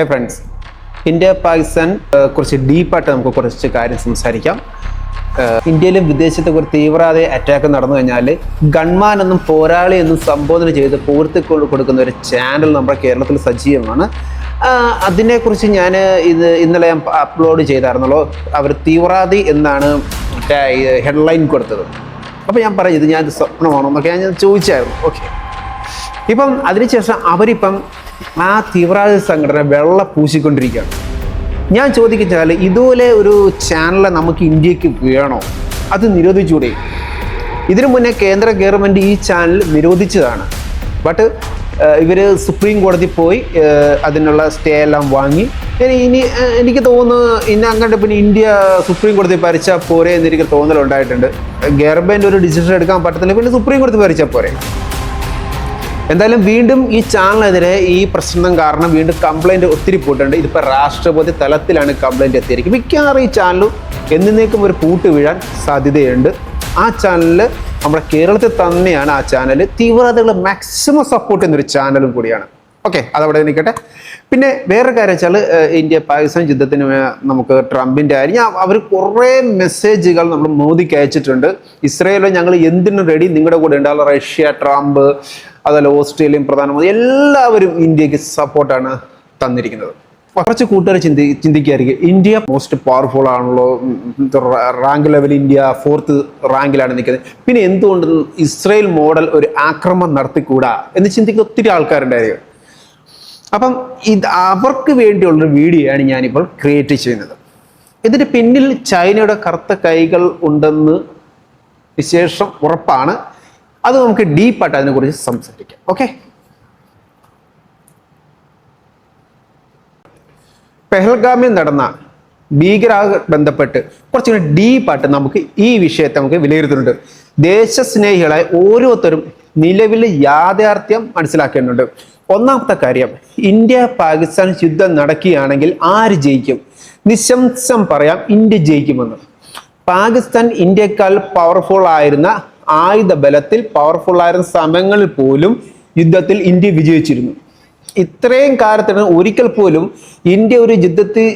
Hi friends India Pakistan കുറച്ച് ഡീപ്പായിട്ട് നമുക്ക് കുറച്ച് കാര്യം സംസാരിക്കാം. ഇന്ത്യയിലും വിദേശത്ത് ഒരു തീവ്രവാദ അറ്റാക്ക് നടന്നു കഴിഞ്ഞാൽ ഗൺമാൻ എന്നും പോരാളി എന്നും സംബോധന ചെയ്ത് പൂർത്തിക്കൊണ്ട് കൊടുക്കുന്ന ഒരു ചാനൽ നമ്മുടെ കേരളത്തിൽ സജീവമാണ്. അതിനെക്കുറിച്ച് ഞാൻ ഇത് ഇന്നലെ അപ്ലോഡ് ചെയ്തായിരുന്നല്ലോ. അവർ തീവ്രവാദി എന്നാണ് ഹെഡ്ലൈൻ കൊടുത്തത്. അപ്പോൾ ഞാൻ പറഞ്ഞു ഇത് ഞാൻ സ്വപ്നമാണോ എന്നൊക്കെ ഞാൻ ചോദിച്ചായിരുന്നു. ഓക്കെ ഇപ്പം അതിനുശേഷം അവരിപ്പം ആ തീവ്രവാദ സംഘടന വെള്ള പൂശിക്കൊണ്ടിരിക്കുകയാണ്. ഞാൻ ചോദിക്കുന്നാൽ ഇതുപോലെ ഒരു ചാനൽ നമുക്ക് ഇന്ത്യയ്ക്ക് വേണോ? അത് നിരോധിച്ചുകൂടെ ഇതിനു മുന്നേ കേന്ദ്ര ഗവൺമെന്റ് ഈ ചാനൽ നിരോധിച്ചതാണ്. ബട്ട് ഇവർ സുപ്രീം കോടതി പോയി അതിനുള്ള സ്റ്റേ എല്ലാം വാങ്ങി. ഇനി എനിക്ക് തോന്നുന്നു ഇനി അങ്ങോട്ട് പിന്നെ ഇന്ത്യ സുപ്രീം കോടതി ഭരിച്ചാൽ പോരെ എന്ന് എനിക്ക് തോന്നലുണ്ടായിട്ടുണ്ട്. ഗവൺമെന്റ് ഒരു ഡിസിഷൻ എടുക്കാൻ പറ്റത്തില്ല പിന്നെ സുപ്രീം കോടതി ഭരിച്ചാൽ പോരെ? എന്തായാലും വീണ്ടും ഈ ചാനലിനെതിരെ ഈ പ്രശ്നം കാരണം വീണ്ടും കംപ്ലൈന്റ് ഒത്തിരി പോയിട്ടുണ്ട് ഇതിപ്പോൾ രാഷ്ട്രപതി തലത്തിലാണ് കംപ്ലൈന്റ് എത്തിയിരിക്കുന്നത്. മിക്കവാറും ഈ ചാനലും എന്നേക്കും ഒരു പൂട്ട് വീഴാൻ സാധ്യതയുണ്ട്. ആ ചാനലിൽ നമ്മുടെ കേരളത്തിൽ തന്നെയാണ് ആ ചാനൽ തീവ്രവാദികൾ മാക്സിമം സപ്പോർട്ട് ചെയ്യുന്ന ഒരു ചാനലും കൂടിയാണ്. ഓക്കെ അതവിടെ നിൽക്കട്ടെ. പിന്നെ വേറെ കാര്യം വെച്ചാൽ ഇന്ത്യ പാകിസ്ഥാൻ യുദ്ധത്തിന് നമുക്ക് ട്രംപിന്റെ കാര്യം. അവർ കുറേ മെസ്സേജുകൾ നമ്മൾ മോദിക്ക് അയച്ചിട്ടുണ്ട്. ഇസ്രയേലിൽ ഞങ്ങൾ എന്തിനും റെഡി നിങ്ങളുടെ കൂടെ ഉണ്ടാവും റഷ്യ ട്രംപ് അതുപോലെ ഓസ്ട്രേലിയൻ പ്രധാനമന്ത്രി എല്ലാവരും ഇന്ത്യയ്ക്ക് സപ്പോർട്ടാണ് തന്നിരിക്കുന്നത്. കുറച്ച് കൂട്ടുകാർ ചിന്തി ചിന്തിക്കായിരിക്കും. ഇന്ത്യ മോസ്റ്റ് പവർഫുൾ ആണല്ലോ. റാങ്ക് ലെവൽ ഇന്ത്യ ഫോർത്ത് റാങ്കിലാണ് നിൽക്കുന്നത്. പിന്നെ എന്തുകൊണ്ട് ഇസ്രയേൽ മോഡൽ ഒരു ആക്രമണം നടത്തിക്കൂടാ എന്ന് ചിന്തിക്കുന്ന ഒത്തിരി ആൾക്കാരുണ്ടായിരിക്കും. അപ്പം ഇത് അവർക്ക് വേണ്ടിയുള്ളൊരു വീഡിയോ ആണ് ഞാനിപ്പോൾ ക്രിയേറ്റ് ചെയ്യുന്നത്. ഇതിന് പിന്നിൽ ചൈനയുടെ കറുത്ത കൈകൾ ഉണ്ടെന്ന് വിശേഷം ഉറപ്പാണ്. അത് നമുക്ക് ഡീപ്പായിട്ട് അതിനെക്കുറിച്ച് സംസാരിക്കാം. ഓക്കെ പെഹൽഗാമിൽ നടന്ന ഭീകരാ ബന്ധപ്പെട്ട് കുറച്ചുകൂടി ഡീപ്പായിട്ട് നമുക്ക് ഈ വിഷയത്തെ നമുക്ക് വിലയിരുത്തുന്നുണ്ട്. ദേശസ്നേഹികളായ ഓരോരുത്തരും നിലവിലെ യാഥാർത്ഥ്യം മനസ്സിലാക്കേണ്ടതുണ്ട്. ഒന്നാമത്തെ കാര്യം ഇന്ത്യ പാകിസ്ഥാൻ യുദ്ധം നടക്കുകയാണെങ്കിൽ ആര് ജയിക്കും? നിശംസം പറയാം ഇന്ത്യ ജയിക്കുമെന്ന്. പാകിസ്ഥാൻ ഇന്ത്യക്കാൾ പവർഫുൾ ആയിരുന്ന ആയുധ ബലത്തിൽ പവർഫുൾ ആയിരുന്ന സമയങ്ങളിൽ പോലും യുദ്ധത്തിൽ ഇന്ത്യ വിജയിച്ചിരുന്നു. ഇത്രയും കാലത്തിന് ഒരിക്കൽ പോലും ഇന്ത്യ ഒരു യുദ്ധത്തിൽ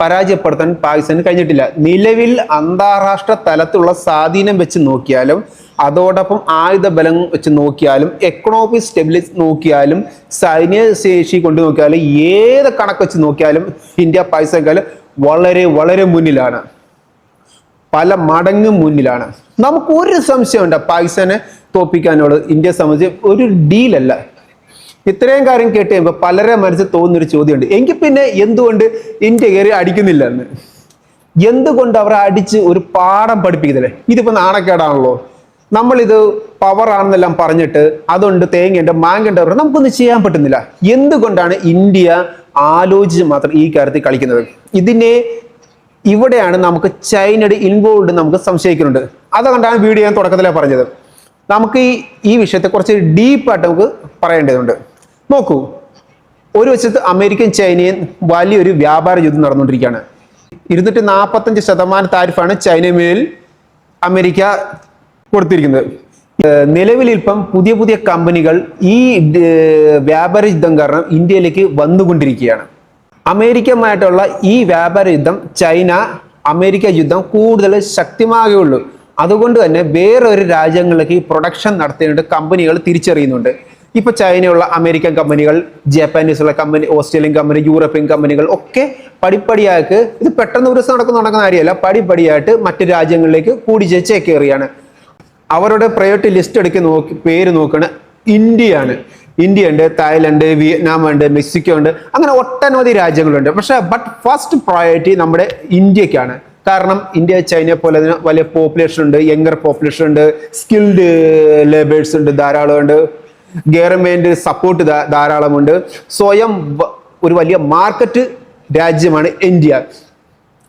പരാജയപ്പെടുത്താൻ പാകിസ്ഥാന് കഴിഞ്ഞിട്ടില്ല. നിലവിൽ അന്താരാഷ്ട്ര തലത്തിലുള്ള സ്വാധീനം വെച്ച് നോക്കിയാലും അതോടൊപ്പം ആയുധ ബലം വെച്ച് നോക്കിയാലും എക്കണോമിക് സ്റ്റെബിലിറ്റി നോക്കിയാലും സൈന്യ ശേഷി കൊണ്ട് നോക്കിയാലും ഏത് കണക്ക് വെച്ച് നോക്കിയാലും ഇന്ത്യ പാകിസ്ഥാൻ വളരെ വളരെ മുന്നിലാണ്. പല മടങ്ങ് മുന്നിലാണ്. നമുക്ക് ഒരു സംശയമുണ്ട് പാകിസ്ഥാനെ തോപ്പിക്കാനുള്ളത് ഇന്ത്യ സംബന്ധിച്ച് ഒരു ഡീലല്ല ഇത്രയും കാര്യം കേട്ട് കഴിയുമ്പോൾ പലരെ മനസ്സിൽ തോന്നുന്നൊരു ചോദ്യമുണ്ട്. എങ്കിൽ പിന്നെ എന്തുകൊണ്ട് ഇന്ത്യ കയറി അടിക്കുന്നില്ല എന്ന് എന്തുകൊണ്ട് അവരെ അടിച്ച് ഒരു പാഠം പഠിപ്പിക്കുന്നില്ലേ? ഇതിപ്പോൾ നാണക്കേടാണല്ലോ. നമ്മളിത് പവർ ആണെന്നെല്ലാം പറഞ്ഞിട്ട് അതുകൊണ്ട് തേങ്ങയുണ്ട് മാങ്ങയുണ്ട് നമുക്കൊന്നും ചെയ്യാൻ പറ്റുന്നില്ല. എന്തുകൊണ്ടാണ് ഇന്ത്യ ആലോചിച്ച് മാത്രം ഈ കാര്യത്തിൽ കളിക്കുന്നത്? ഇതിനെ ഇവിടെയാണ് നമുക്ക് ചൈനയുടെ ഇൻവോൾവ് നമുക്ക് സംശയിക്കുന്നുണ്ട്. അതുകൊണ്ടാണ് വീഡിയോ ഞാൻ തുടക്കത്തിലേ പറഞ്ഞത്. നമുക്ക് ഈ ഈ വിഷയത്തെ കുറച്ച് ഡീപ്പായിട്ട് നമുക്ക് പറയേണ്ടതുണ്ട്. നോക്കൂ. ഒരു വശത്ത് അമേരിക്കയും ചൈനയും വലിയൊരു വ്യാപാര യുദ്ധം നടന്നുകൊണ്ടിരിക്കുകയാണ്. ഇരുന്നൂറ്റി നാൽപ്പത്തഞ്ച് ശതമാനം താരിഫാണ് ചൈന മേൽ അമേരിക്ക കൊടുത്തിരിക്കുന്നത്. നിലവിലിപ്പം പുതിയ പുതിയ കമ്പനികൾ ഈ വ്യാപാര യുദ്ധം കാരണം ഇന്ത്യയിലേക്ക് വന്നുകൊണ്ടിരിക്കുകയാണ്. അമേരിക്കയുമായിട്ടുള്ള ഈ വ്യാപാര യുദ്ധം ചൈന അമേരിക്ക യുദ്ധം കൂടുതൽ ശക്തമാകുകയുള്ളൂ. അതുകൊണ്ട് തന്നെ വേറൊരു രാജ്യങ്ങളിലേക്ക് ഈ പ്രൊഡക്ഷൻ നടത്തേണ്ട കമ്പനികൾ തിരിച്ചറിയുന്നുണ്ട്. ഇപ്പൊ ചൈനയുള്ള അമേരിക്കൻ കമ്പനികൾ ജാപ്പാനീസുള്ള കമ്പനി ഓസ്ട്രേലിയൻ കമ്പനി യൂറോപ്യൻ കമ്പനികൾ ഒക്കെ പടിപ്പടിയായിട്ട് ഇത് പെട്ടെന്ന് ഒരു ദിവസം നടക്കുന്ന നടക്കുന്ന കാര്യമല്ല. പടിപ്പടിയായിട്ട് മറ്റു രാജ്യങ്ങളിലേക്ക് കൂടി ചേക്കേറിയാണ്. അവരുടെ പ്രയോറിറ്റി ലിസ്റ്റ് എടുക്കി നോക്കി പേര് നോക്കണ. ഇന്ത്യയാണ്. ഇന്ത്യ ഉണ്ട് തായ്ലൻഡ് വിയറ്റ്നാം ഉണ്ട് മെക്സിക്കോ ഉണ്ട് അങ്ങനെ ഒട്ടനവധി രാജ്യങ്ങളുണ്ട്. പക്ഷേ ബട്ട് ഫസ്റ്റ് പ്രയോറിറ്റി നമ്മുടെ ഇന്ത്യക്കാണ്. കാരണം ഇന്ത്യ ചൈനയെ പോലെ വലിയ പോപ്പുലേഷൻ ഉണ്ട് യങ്ങർ പോപ്പുലേഷൻ ഉണ്ട് സ്കിൽഡ് ലേബേഴ്സ് ഉണ്ട് ധാരാളം ഉണ്ട് ഗവൺമെന്റ് സപ്പോർട്ട് ധാരാളമുണ്ട്. സ്വയം ഒരു വലിയ മാർക്കറ്റ് രാജ്യമാണ് ഇന്ത്യ.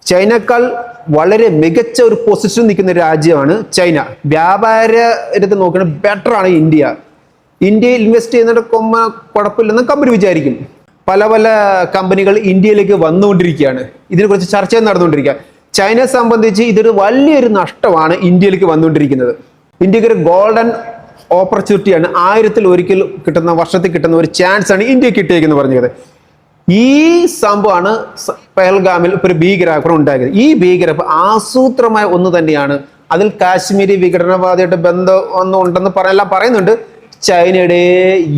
ചൈനക്കാൾ വളരെ മികച്ച ഒരു പൊസിഷൻ നിൽക്കുന്ന രാജ്യമാണ് ചൈന. വ്യാപാര രംഗത്ത് നോക്കുന്ന ബെറ്റർ ആണ് ഇന്ത്യ. ഇന്ത്യയിൽ ഇൻവെസ്റ്റ് ചെയ്യുന്ന കുഴപ്പമില്ലെന്ന് കമ്പനി വിചാരിക്കും. പല പല കമ്പനികൾ ഇന്ത്യയിലേക്ക് വന്നുകൊണ്ടിരിക്കുകയാണ്. ഇതിനെക്കുറിച്ച് ചർച്ച നടന്നുകൊണ്ടിരിക്കുക ചൈനയെ സംബന്ധിച്ച് ഇതൊരു വലിയൊരു നഷ്ടമാണ് ഇന്ത്യയിലേക്ക് വന്നുകൊണ്ടിരിക്കുന്നത്. ഇന്ത്യയ്ക്ക് ഒരു ഗോൾഡൻ ഓപ്പർച്യൂണിറ്റിയാണ് ആയിരത്തിൽ ഒരിക്കൽ കിട്ടുന്ന വർഷത്തിൽ കിട്ടുന്ന ഒരു ചാൻസ് ആണ് ഇന്ത്യയ്ക്ക് കിട്ടിയേക്കെന്ന് പറഞ്ഞത്. ഈ സംഭവമാണ് പെഹൽഗാമിൽ ഒരു ഭീകരാക്രമണം ഉണ്ടായത്. ഈ ഭീകര ആസൂത്രമായ ഒന്ന് തന്നെയാണ്. അതിൽ കാശ്മീരി വിഘടനവാദിയുടെ ബന്ധം ഒന്നും ഉണ്ടെന്ന് പറയാൻ പറയുന്നുണ്ട്. ചൈനയുടെ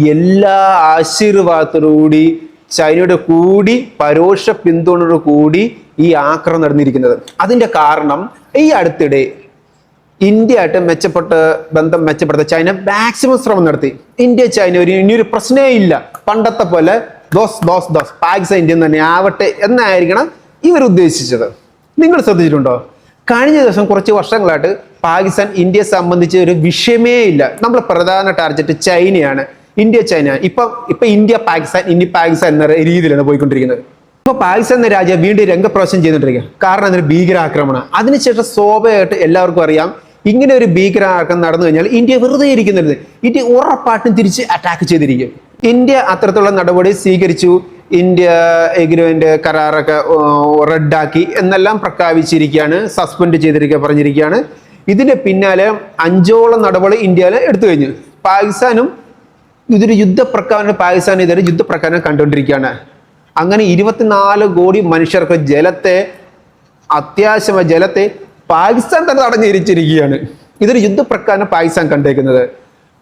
എല്ലാ ആശീർവാദത്തോടുകൂടി ചൈനയുടെ കൂടി പരോക്ഷ പിന്തുണയോട് കൂടി ഈ ആക്രമണം നടന്നിരിക്കുന്നത്. അതിന്റെ കാരണം ഈ അടുത്തിടെ ഇന്ത്യ ആയിട്ട് മെച്ചപ്പെട്ട ബന്ധം മെച്ചപ്പെടുത്ത ചൈന മാക്സിമം ശ്രമം നടത്തി. ഇന്ത്യ ചൈന ഒരു ഇനിയൊരു പ്രശ്നമേ ഇല്ല. പണ്ടത്തെ പോലെ those those those. Pakistan India തന്നെ ആവട്ടെ എന്നായിരിക്കണം ഇവർ ഉദ്ദേശിച്ചത്. നിങ്ങൾ ശ്രദ്ധിച്ചിട്ടുണ്ടോ? കഴിഞ്ഞ ദിവസം കുറച്ച് വർഷങ്ങളായിട്ട് പാകിസ്ഥാൻ ഇന്ത്യയെ സംബന്ധിച്ച് ഒരു വിഷയമേ ഇല്ല. നമ്മൾ പ്രധാന ടാർഗറ്റ് ചൈനയാണ്. ഇന്ത്യ ചൈന. ഇപ്പൊ ഇപ്പൊ ഇന്ത്യ പാകിസ്ഥാൻ ഇന്ത്യ പാകിസ്ഥാൻ എന്ന രീതിയിലാണ് പോയിക്കൊണ്ടിരിക്കുന്നത്. ഇപ്പൊ പാകിസ്ഥാൻ എന്ന രാജ്യം വീണ്ടും രംഗപ്രവേശം ചെയ്തുകൊണ്ടിരിക്കുക കാരണം അതിന് ഭീകരാക്രമണം അതിനുശേഷം സ്വാഭാവികമായിട്ട് എല്ലാവർക്കും അറിയാം ഇങ്ങനെ ഒരു ഭീകരാക്രമണം നടന്നു കഴിഞ്ഞാൽ ഇന്ത്യ വെറുതെ ഇരിക്കുന്നില്ല. ഇന്ത്യ ഉറപ്പായിട്ടും തിരിച്ച് അറ്റാക്ക് ചെയ്തിരിക്കും. ഇന്ത്യ അത്തരത്തിലുള്ള നടപടി സ്വീകരിച്ചു. ഇന്ത്യ എഗ്രിമെന്റ് കരാറൊക്കെ റദ്ദാക്കി എന്നെല്ലാം പ്രഖ്യാപിച്ചിരിക്കുകയാണ് സസ്പെൻഡ് ചെയ്തിരിക്കുക പറഞ്ഞിരിക്കുകയാണ്. ഇതിന് പിന്നാലെ അഞ്ചോളം നടപടി ഇന്ത്യയിൽ എടുത്തു കഴിഞ്ഞു. പാകിസ്ഥാനും ഇതൊരു യുദ്ധപ്രഖ്യാപനം പാകിസ്ഥാൻ ഇതൊരു യുദ്ധപ്രഖ്യാപനം കണ്ടുകൊണ്ടിരിക്കുകയാണ്. അങ്ങനെ ഇരുപത്തിനാല് കോടി മനുഷ്യർക്ക് ജലത്തെ അത്യാവശ്യമായ ജലത്തെ പാകിസ്ഥാൻ തന്നെ തടഞ്ഞിരിച്ചിരിക്കുകയാണ്. ഇതൊരു യുദ്ധപ്രഖ്യാപനം പാകിസ്ഥാൻ കണ്ടേക്കുന്നത്.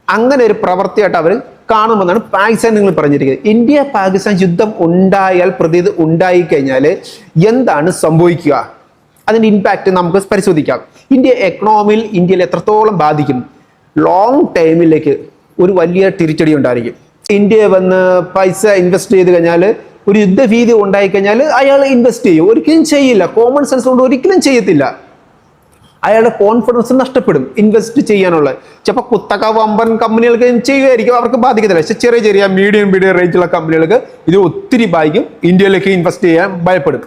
അങ്ങനെ ഒരു പ്രവൃത്തിയായിട്ട് അവർ കാണുമെന്നാണ് പാകിസ്ഥാൻ നിങ്ങൾ പറഞ്ഞിരിക്കുന്നത്. ഇന്ത്യ പാകിസ്ഥാൻ യുദ്ധം ഉണ്ടായാൽ പ്രതീതി ഉണ്ടായി കഴിഞ്ഞാൽ എന്താണ് സംഭവിക്കുക? അതിന്റെ ഇമ്പാക്റ്റ് നമുക്ക് പരിശോധിക്കാം. ഇന്ത്യ എക്കണോമിയിൽ ഇന്ത്യയിൽ എത്രത്തോളം ബാധിക്കും? ലോങ് ടൈമിലേക്ക് ഒരു വലിയ തിരിച്ചടി ഉണ്ടായിരിക്കും. ഇന്ത്യ വന്ന് പൈസ ഇൻവെസ്റ്റ് ചെയ്ത് കഴിഞ്ഞാൽ ഒരു യുദ്ധഭീതി ഉണ്ടായി കഴിഞ്ഞാൽ അയാൾ ഇൻവെസ്റ്റ് ചെയ്യും. ഒരിക്കലും ചെയ്യില്ല. കോമൺ സെൻസ് കൊണ്ട് ഒരിക്കലും ചെയ്യത്തില്ല. അയാളുടെ കോൺഫിഡൻസ് നഷ്ടപ്പെടും. ഇൻവെസ്റ്റ് ചെയ്യാനുള്ള. ചിലപ്പോൾ കുത്തക വമ്പൻ കമ്പനികൾക്ക് ചെയ്യുമായിരിക്കും. അവർക്ക് ബാധിക്കത്തില്ല. പക്ഷെ ചെറിയ ചെറിയ മീഡിയം മീഡിയം റേഞ്ചുള്ള കമ്പനികൾക്ക് ഇത് ഒത്തിരി ബാധിക്കും. ഇന്ത്യയിലേക്ക് ഇൻവെസ്റ്റ് ചെയ്യാൻ ഭയപ്പെടും.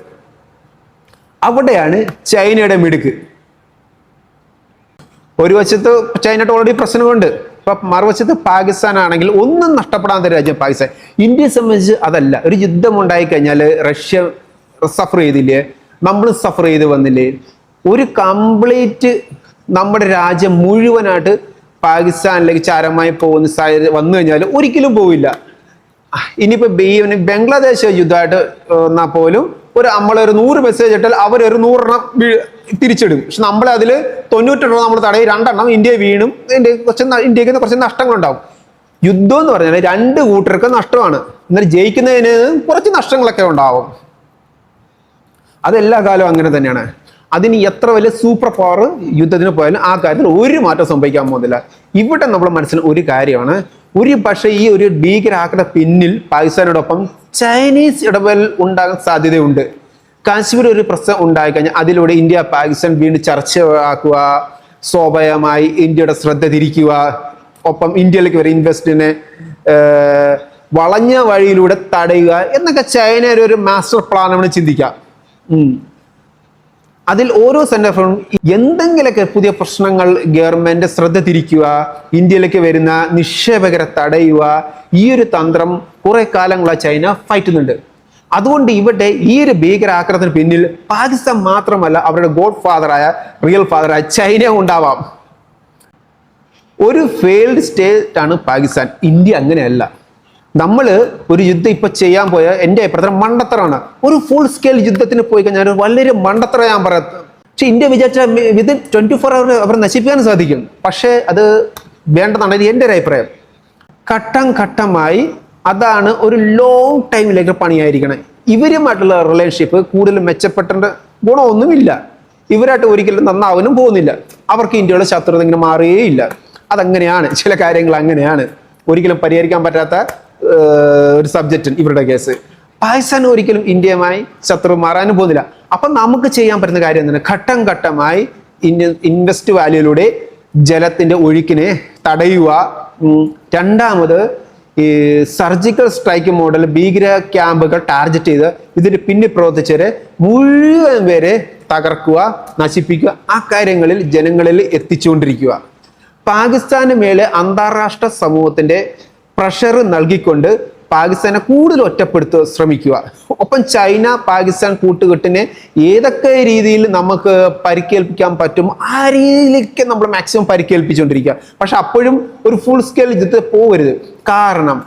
അവിടെയാണ് ചൈനയുടെ മിടുക്ക്. ഒരു വശത്ത് ചൈനയുടെ ഓൾറെഡി പ്രശ്നമുണ്ട്. ഇപ്പൊ മറുവശത്ത് പാകിസ്ഥാൻ ആണെങ്കിൽ ഒന്നും നഷ്ടപ്പെടാത്ത രാജ്യം പാകിസ്ഥാൻ. ഇന്ത്യയെ സംബന്ധിച്ച് അതല്ല. ഒരു യുദ്ധം ഉണ്ടായി കഴിഞ്ഞാൽ റഷ്യ സഫർ ചെയ്തില്ലേ? നമ്മൾ സഫർ ചെയ്ത് വന്നില്ലേ? ഒരു കംപ്ലീറ്റ് നമ്മുടെ രാജ്യം മുഴുവനായിട്ട് പാകിസ്ഥാനിലേക്ക് ചാരമായി പോകുന്ന സാഹചര്യം വന്നു കഴിഞ്ഞാൽ ഒരിക്കലും പോവില്ല. ഇനിയിപ്പോ ബി- ബംഗ്ലാദേശ് യുദ്ധമായിട്ട് എന്നാൽ പോലും ഒരു നമ്മളൊരു നൂറ് മെസ്സേജ് ഇട്ടാൽ അവരൊരു നൂറെണ്ണം തിരിച്ചിടും. പക്ഷെ നമ്മളെ അതിൽ തൊണ്ണൂറ്റെണ്ണം നമ്മൾ തടയും രണ്ടെണ്ണം ഇന്ത്യ വീണും ഇന്ത്യ കുറച്ച് ഇന്ത്യയ്ക്ക് കുറച്ച് നഷ്ടങ്ങളുണ്ടാവും. യുദ്ധം എന്ന് പറഞ്ഞാൽ രണ്ട് കൂട്ടർക്ക് നഷ്ടമാണ്. എന്നാൽ ജയിക്കുന്നതിന് കുറച്ച് നഷ്ടങ്ങളൊക്കെ ഉണ്ടാവും. അതെല്ലാ കാലവും അങ്ങനെ തന്നെയാണ്. അതിന് എത്ര വലിയ സൂപ്പർ പവർ യുദ്ധത്തിന് പോയാലും ആ കാര്യത്തിൽ ഒരു മാറ്റം സംഭവിക്കാൻ പോകുന്നില്ല. ഇവിടെ നമ്മൾ മനസ്സിൽ ഒരു കാര്യമാണ്. ഒരു പക്ഷേ ഈ ഒരു ഭീകരാക്രമണ പിന്നിൽ പാകിസ്ഥാനോടൊപ്പം ചൈനീസ് ഇടപെൽ ഉണ്ടാകാൻ സാധ്യതയുണ്ട്. കാശ്മീർ ഒരു പ്രശ്നം ഉണ്ടായിക്കഴിഞ്ഞാൽ അതിലൂടെ ഇന്ത്യ പാകിസ്ഥാൻ വീണ്ടും ചർച്ചയാക്കുക സ്വാഭാവികമായി ഇന്ത്യയുടെ ശ്രദ്ധ തിരിക്കുക ഒപ്പം ഇന്ത്യയിലേക്ക് വരെ ഇൻവെസ്റ്റിനെ വളഞ്ഞ വഴിയിലൂടെ തടയുക എന്നൊക്കെ ചൈനയുടെ ഒരു മാസ്റ്റർ പ്ലാൻ നമ്മൾ ചിന്തിക്കാം. അതിൽ ഓരോ സെന്ററും എന്തെങ്കിലുമൊക്കെ പുതിയ പ്രശ്നങ്ങൾ ഗവൺമെന്റ് ശ്രദ്ധ തിരിക്കുക ഇന്ത്യയിലേക്ക് വരുന്ന നിക്ഷേപകരെ തടയുക ഈ ഒരു തന്ത്രം കുറെ കാലങ്ങളായി ചൈന ഫൈറ്റുന്നുണ്ട് അതുകൊണ്ട് ഇവിടെ ഈ ഒരു ഭീകരാക്രമണത്തിന് പിന്നിൽ പാകിസ്ഥാൻ മാത്രമല്ല അവരുടെ ഗോഡ് ഫാദറായ റിയൽ ഫാദറായ ചൈന ഉണ്ടാവാം. ഒരു ഫെയിൽഡ് സ്റ്റേറ്റ് ആണ് പാകിസ്ഥാൻ. ഇന്ത്യ അങ്ങനെയല്ല. നമ്മൾ ഒരു യുദ്ധം ഇപ്പൊ ചെയ്യാൻ പോയ എന്റെ അഭിപ്രായത്തിൽ മണ്ടത്തറാണ് ഒരു ഫുൾ സ്കെയിൽ യുദ്ധത്തിന് പോയി കഴിഞ്ഞാൽ വളരെ മണ്ടത്തറ ഞാൻ പറയാം. പക്ഷെ ഇന്ത്യ വിചാരിച്ച വിതിൻ ട്വന്റി ഫോർ അവർ അവർ നശിപ്പിക്കാൻ സാധിക്കും. പക്ഷേ അത് വേണ്ടതാണ് എന്റെ ഒരു അഭിപ്രായം. ഘട്ടം ഘട്ടമായി അതാണ് ഒരു ലോങ് ടൈമിലേക്ക് പണിയായിരിക്കണം. ഇവരുമായിട്ടുള്ള റിലേഷൻഷിപ്പ് കൂടുതൽ മെച്ചപ്പെട്ടേണ്ട ഗുണമൊന്നുമില്ല. ഇവരായിട്ട് ഒരിക്കലും നന്നാവാനും പോകുന്നില്ല. അവർക്ക് ഇന്ത്യയുടെ ശത്രുത ഇങ്ങനെ മാറുകയില്ല അതങ്ങനെയാണ്. ചില കാര്യങ്ങൾ അങ്ങനെയാണ്. ഒരിക്കലും പരിഹരിക്കാൻ പറ്റാത്ത ഒരു സബ്ജക്റ്റ് ഇവരുടെ കേസ് പാകിസ്ഥാൻ ഒരിക്കലും ഇന്ത്യയുമായി ശത്രു മാറാനും പോകുന്നില്ല. അപ്പൊ നമുക്ക് ചെയ്യാൻ പറ്റുന്ന കാര്യം എന്താണ്? ഘട്ടം ഘട്ടമായി ഇന്ത്യ ഇൻവെസ്റ്റ് വാല്യൂയിലൂടെ ജലത്തിന്റെ ഒഴുക്കിനെ തടയുക. രണ്ടാമത് ഈ സർജിക്കൽ സ്ട്രൈക്ക് മോഡൽ ഭീകര ക്യാമ്പുകൾ ടാർഗറ്റ് ചെയ്ത് ഇതിന് പിന്നിൽ പ്രവർത്തിച്ചവരെ മുഴുവൻ പേരെ തകർക്കുക നശിപ്പിക്കുക ആ കാര്യങ്ങളിൽ ജനങ്ങളിൽ എത്തിച്ചുകൊണ്ടിരിക്കുക. പാകിസ്ഥാന് മേലെ അന്താരാഷ്ട്ര സമൂഹത്തിന്റെ പ്രഷർ നൽകിക്കൊണ്ട് പാകിസ്ഥാനെ കൂടുതൽ ഒറ്റപ്പെടുത്തുക ശ്രമിക്കുക. ഒപ്പം ചൈന പാകിസ്ഥാൻ കൂട്ടുകെട്ടിനെ ഏതൊക്കെ രീതിയിൽ നമുക്ക് പരിക്കേൽപ്പിക്കാൻ പറ്റും ആ രീതിയിലേക്ക് നമ്മൾ മാക്സിമം പരിക്കേൽപ്പിച്ചുകൊണ്ടിരിക്കുക. പക്ഷെ അപ്പോഴും ഒരു ഫുൾ സ്കെയിൽ യുദ്ധത്തിൽ പോകരുത്. കാരണം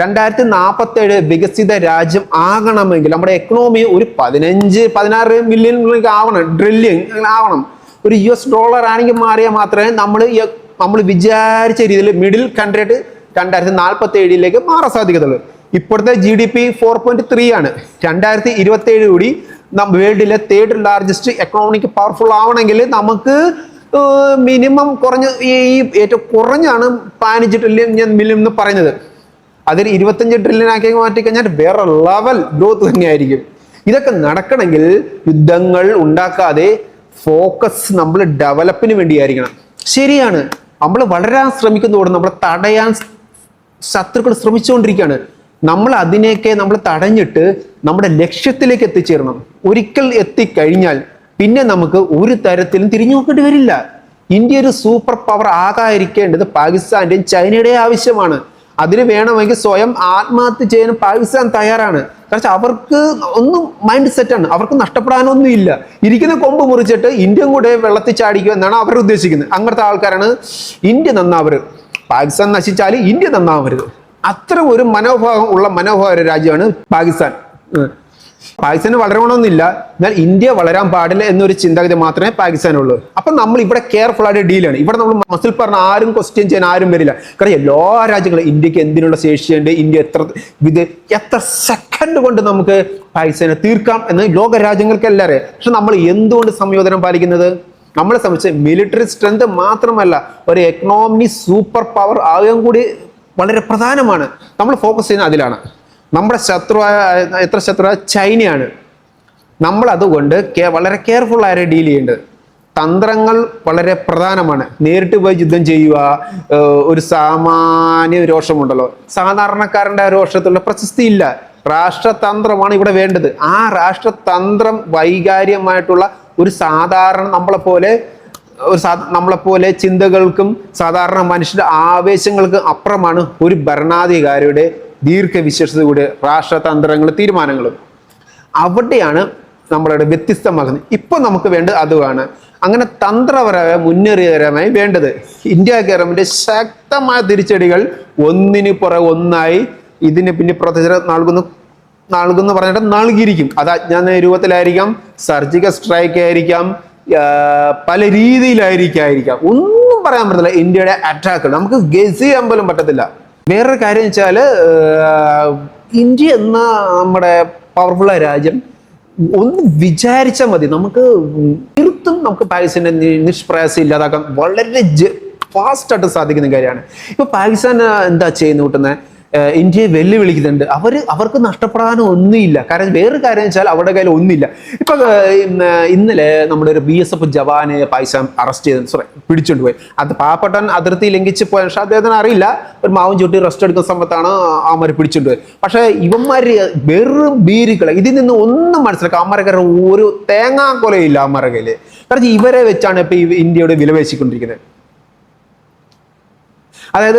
രണ്ടായിരത്തി നാൽപ്പത്തി ഏഴ് വികസിത രാജ്യം ആകണമെങ്കിൽ നമ്മുടെ എക്കണോമി ഒരു പതിനഞ്ച് പതിനാറ് മില്യൺ ആവണം ട്രില്യൺ ആവണം. ഒരു യു എസ് ഡോളർ ആണെങ്കിൽ മാറിയാൽ മാത്രമേ നമ്മൾ നമ്മൾ വിചാരിച്ച രീതിയിൽ മിഡിൽ കൺട്രി ആയിട്ട് രണ്ടായിരത്തി നാൽപ്പത്തി ഏഴിലേക്ക് മാറാൻ സാധിക്കത്തുള്ളൂ. ഇപ്പോഴത്തെ G D P four point three ആണ്. രണ്ടായിരത്തി ഇരുപത്തി ഏഴ് കൂടി വേൾഡിലെ തേർഡ് ലാർജസ്റ്റ് എക്കണോമിക് പവർഫുൾ ആവണമെങ്കിൽ നമുക്ക് മിനിമം കുറഞ്ഞ ഈ ഏറ്റവും കുറഞ്ഞാണ് പതിനഞ്ച് ട്രില്യൺ ഞാൻ മില്യൺ എന്ന് പറയുന്നത്. അതിൽ ഇരുപത്തഞ്ച് ട്രില്യൺ ആക്കി മാറ്റി കഴിഞ്ഞാൽ വേറെ ലെവൽ ഗ്രോത്ത് തന്നെയായിരിക്കും. ഇതൊക്കെ നടക്കണമെങ്കിൽ യുദ്ധങ്ങൾ ഉണ്ടാക്കാതെ ഫോക്കസ് നമ്മൾ ഡെവലപ്പിന് വേണ്ടിയായിരിക്കണം. ശരിയാണ്. നമ്മൾ വളരാൻ ശ്രമിക്കുന്നതോടെ നമ്മൾ തടയാൻ ശത്രുക്കൾ ശ്രമിച്ചുകൊണ്ടിരിക്കുകയാണ്. നമ്മൾ അതിനെയൊക്കെ നമ്മൾ തടഞ്ഞിട്ട് നമ്മുടെ ലക്ഷ്യത്തിലേക്ക് എത്തിച്ചേരണം. ഒരിക്കൽ എത്തിക്കഴിഞ്ഞാൽ പിന്നെ നമുക്ക് ഒരു തരത്തിലും തിരിഞ്ഞു നോക്കേണ്ടി വരില്ല. ഇന്ത്യ ഒരു സൂപ്പർ പവർ ആകാതിരിക്കേണ്ടത് പാകിസ്ഥാന്റെയും ചൈനയുടെയും ആവശ്യമാണ്. അതിന് വേണമെങ്കിൽ സ്വയം ആത്മഹത്യ ചെയ്യാൻ പാകിസ്ഥാൻ തയ്യാറാണ്. കാരണം അവർക്ക് ഒന്നും മൈൻഡ് സെറ്റാണ് അവർക്ക് നഷ്ടപ്പെടാനൊന്നും ഇല്ല. ഇരിക്കുന്ന കൊമ്പ് മുറിച്ചിട്ട് ഇന്ത്യയും കൂടെ വെള്ളത്തിൽ ചാടിക്കുക എന്നാണ് അവർ ഉദ്ദേശിക്കുന്നത്. അങ്ങനത്തെ ആൾക്കാരാണ് ഇന്ത്യ നന്നാവരുത്. പാകിസ്ഥാൻ നശിച്ചാൽ ഇന്ത്യ നന്നാവരുത്. അത്ര ഒരു മനോഭാവം ഉള്ള മനോഭാവ രാജ്യമാണ് പാകിസ്ഥാൻ. പാകിസ്ഥാന് വളരണമെന്നില്ല. എന്നാൽ ഇന്ത്യ വളരാൻ പാടില്ല എന്നൊരു ചിന്താഗതി മാത്രമേ പാകിസ്ഥാനുള്ളൂ. അപ്പൊ നമ്മൾ ഇവിടെ കെയർഫുൾ ആയിട്ട് ഡീലാണ് ഇവിടെ നമ്മൾ മസിൽ പറഞ്ഞ ആരും ക്വസ്റ്റ്യൻ ചെയ്യാൻ ആരും വരില്ല. കാരണം എല്ലാ രാജ്യങ്ങളും ഇന്ത്യയ്ക്ക് എന്തിനുള്ള ശേഷിയുണ്ട്? ഇന്ത്യ എത്ര ഇത് എത്ര സെക്കൻഡ് കൊണ്ട് നമുക്ക് പാകിസ്ഥാനെ തീർക്കാം എന്ന് ലോക രാജ്യങ്ങൾക്ക് അറിയാം. പക്ഷെ നമ്മൾ എന്തുകൊണ്ട് സംയോജനം പാലിക്കുന്നത്? നമ്മളെ സംബന്ധിച്ച് മിലിറ്ററി സ്ട്രെങ്ത് മാത്രമല്ല ഒരു എക്കണോമി സൂപ്പർ പവർ ആകുകയും കൂടി വളരെ പ്രധാനമാണ്. നമ്മൾ ഫോക്കസ് ചെയ്യുന്ന അതിലാണ്. നമ്മുടെ ശത്രു എത്ര ശത്രു ചൈനയാണ്. നമ്മൾ അതുകൊണ്ട് വളരെ കെയർഫുൾ ആയിട്ട് ഡീൽ ചെയ്യേണ്ടത്. തന്ത്രങ്ങൾ വളരെ പ്രധാനമാണ്. നേരിട്ട് പോയി യുദ്ധം ചെയ്യുക ഒരു സാമാന്യ രോഷമുണ്ടല്ലോ. സാധാരണക്കാരന്റെ രോഷത്തിലുള്ള പ്രശസ്തി ഇല്ല രാഷ്ട്രതന്ത്രമാണ് ഇവിടെ വേണ്ടത്. ആ രാഷ്ട്രതന്ത്രം വൈകാര്യമായിട്ടുള്ള ഒരു സാധാരണ നമ്മളെപ്പോലെ ഒരു സാ നമ്മളെപ്പോലെ ചിന്തകൾക്കും സാധാരണ മനുഷ്യരുടെ ആവേശങ്ങൾക്കും അപ്പുറമാണ് ഒരു ഭരണാധികാരിയുടെ ദീർഘവിശ്വസതയുടെ രാഷ്ട്രതന്ത്രങ്ങളും തീരുമാനങ്ങളും. അവിടെയാണ് നമ്മളുടെ വ്യത്യസ്തമാകുന്നത് ഇപ്പൊ നമുക്ക് വേണ്ടത് അതുമാണ് അങ്ങനെ തന്ത്രപരമായ മുന്നേറിയപരമായി വേണ്ടത്. ഇന്ത്യ ഗവൺമെന്റ് ശക്തമായ തിരിച്ചടികൾ ഒന്നിന് പുറകെ ഒന്നായി ഇതിന് പിന്നെ പ്രത്യേക നൽകുന്നു നൽകുന്നു പറഞ്ഞിട്ട് നൽകിയിരിക്കും. അത് അജ്ഞാന രൂപത്തിലായിരിക്കാം സർജിക്കൽ സ്ട്രൈക്ക് ആയിരിക്കാം പല രീതിയിലായിരിക്കാം ഒന്നും പറയാൻ പറ്റത്തില്ല ഇന്ത്യയുടെ അറ്റാക്ക് നമുക്ക് ഗസ് ചെയ്യാൻ പോലും പറ്റത്തില്ല. വേറൊരു കാര്യം വെച്ചാൽ ഇന്ത്യ എന്ന നമ്മുടെ പവർഫുള്ള രാജ്യം ഒന്ന് വിചാരിച്ചാൽ മതി. നമുക്ക് തീർത്തും നമുക്ക് പാകിസ്ഥാനെ നിഷ്പ്രയാസം ഇല്ലാതാക്കാൻ. വളരെ ഫാസ്റ്റ് ആയിട്ട് സാധിക്കുന്ന കാര്യമാണ്. ഇപ്പൊ പാകിസ്ഥാൻ എന്താ ചെയ്യുന്ന കൂട്ടുന്ന? ഇന്ത്യയെ വെല്ലുവിളിക്കുന്നുണ്ട്. അവർ അവർക്ക് നഷ്ടപ്പെടാനോ ഒന്നുമില്ല. കാരണം വേറൊരു കാര്യം വെച്ചാൽ അവരുടെ കയ്യിൽ ഒന്നുമില്ല. ഇപ്പൊ ഇന്നലെ നമ്മുടെ ഒരു ബി എസ് എഫ് ജവാനെ പൈസ അറസ്റ്റ് ചെയ്ത് സോറി പിടിച്ചുകൊണ്ട് പോയി. അത് പാവപ്പെട്ടൻ അതിർത്തി ലംഘിച്ച് പോയ പക്ഷെ അദ്ദേഹത്തിന് അറിയില്ല. ഒരു മാവും ചുട്ടി റെസ്റ്റ് എടുക്കുന്ന സമയത്താണ് അവന്മാർ പിടിച്ചുകൊണ്ട് പോയത്. പക്ഷെ ഇവന്മാര് വെറും ബീരുക്കൾ ഇതിൽ നിന്ന് ഒന്നും മനസ്സിലാക്കാം അമ്മരക്കാരുടെ ഒരു തേങ്ങാക്കൊലയില്ല അമ്മരുടെ കയ്യിൽ കാരണം ഇവരെ വെച്ചാണ് ഇപ്പൊ ഇന്ത്യയുടെ വിലപേശിക്കൊണ്ടിരിക്കുന്നത്. അതായത്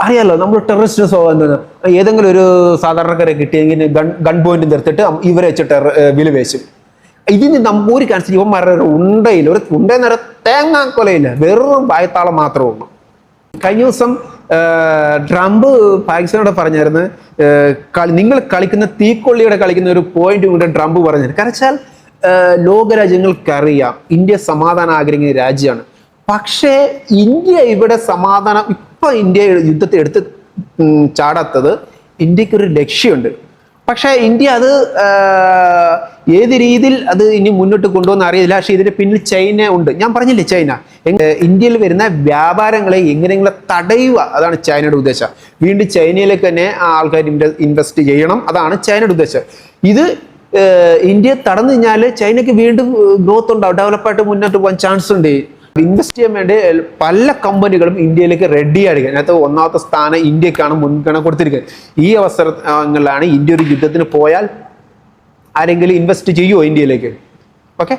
അറിയാലോ നമ്മൾ ടെററിസ്റ്റ് സ്വഭാവം എന്താണ്? ഏതെങ്കിലും ഒരു സാധാരണക്കാരെ കിട്ടിയെങ്കിൽ ഗൺ ഗൺ പോയിന്റ് നിർത്തിട്ട് ഇവരെ വെച്ച് ടെറ വില വേശും ഇതിന് നമുക്ക് ഒരു കാണിച്ചു ഇവന്മാരുടെ ഒരു ഉണ്ടയില്ല. ഒരു ഉണ്ടെന്ന് നേരം തേങ്ങാക്കൊലയില്ല വെറും വായത്താളം മാത്രമേ ഉള്ളൂ. കഴിഞ്ഞ ദിവസം ട്രംപ് പാകിസ്ഥാനോട് പറഞ്ഞായിരുന്നു കളി- നിങ്ങൾ കളിക്കുന്ന തീക്കൊള്ളിയുടെ കളിക്കുന്ന ഒരു പോയിന്റ് കൂടെ ട്രംപ് പറഞ്ഞു കാരണം വെച്ചാൽ ലോകരാജ്യങ്ങൾക്കറിയാം ഇന്ത്യ സമാധാനം ആഗ്രഹിക്കുന്ന രാജ്യമാണ്. പക്ഷേ ഇന്ത്യ ഇവിടെ സമാധാനം ഇപ്പൊ ഇന്ത്യ യുദ്ധത്തെ എടുത്ത് ചാടാത്തത് ഇന്ത്യയ്ക്ക് ഒരു ലക്ഷ്യമുണ്ട്. പക്ഷേ ഇന്ത്യ അത് ഏത് രീതിയിൽ അത് ഇനി മുന്നോട്ട് കൊണ്ടുപോകുന്ന അറിയില്ല പക്ഷേ ഇതിന്റെ പിന്നിൽ ചൈന ഉണ്ട്. ഞാൻ പറഞ്ഞില്ലേ ചൈന? ഇന്ത്യയിൽ വരുന്ന വ്യാപാരങ്ങളെ എങ്ങനെയെങ്കിലും തടയുക അതാണ് ചൈനയുടെ ഉദ്ദേശം. വീണ്ടും ചൈനയിലേക്ക് തന്നെ ആൾക്കാർ ഇൻവെസ്റ്റ് ചെയ്യണം. അതാണ് ചൈനയുടെ ഉദ്ദേശം. ഇത് ഇന്ത്യ തടഞ്ഞു കഴിഞ്ഞാൽ ചൈനയ്ക്ക് വീണ്ടും ഗ്രോത്ത് ഉണ്ടാവും. ഡെവലപ്പായിട്ട് മുന്നോട്ട് പോകാൻ ചാൻസ് ഉണ്ട്. ഇൻവെസ്റ്റ് ചെയ്യാൻ വേണ്ടി പല കമ്പനികളും ഇന്ത്യയിലേക്ക് റെഡി ആയിരിക്കും. അതിനകത്ത് ഒന്നാമത്തെ സ്ഥാനം ഇന്ത്യക്കാണ് മുൻഗണന കൊടുത്തിരിക്കുന്നത്. ഈ അവസരങ്ങളിലാണ് ഇന്ത്യ ഒരു യുദ്ധത്തിന് പോയാൽ ആരെങ്കിലും ഇൻവെസ്റ്റ് ചെയ്യുമോ ഇന്ത്യയിലേക്ക്? ഓക്കെ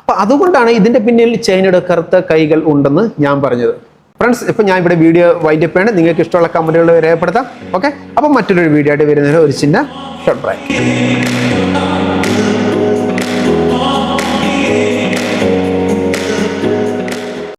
അപ്പൊ അതുകൊണ്ടാണ് ഇതിന്റെ പിന്നിൽ ചൈനയുടെ കറുത്ത കൈകൾ ഉണ്ടെന്ന് ഞാൻ പറഞ്ഞത്. ഫ്രണ്ട്സ് ഇപ്പൊ ഞാൻ ഇവിടെ വീഡിയോ വൈൻഡപ്പ് ചെയ്യണം. നിങ്ങൾക്ക് ഇഷ്ടമുള്ള കമ്പനികളെ രേഖപ്പെടുത്താം. ഓക്കെ അപ്പൊ മറ്റൊരു വീഡിയോ ആയിട്ട് വരുന്നതിന് ഒരു ഷോർട്ട് ബ്രേക്ക്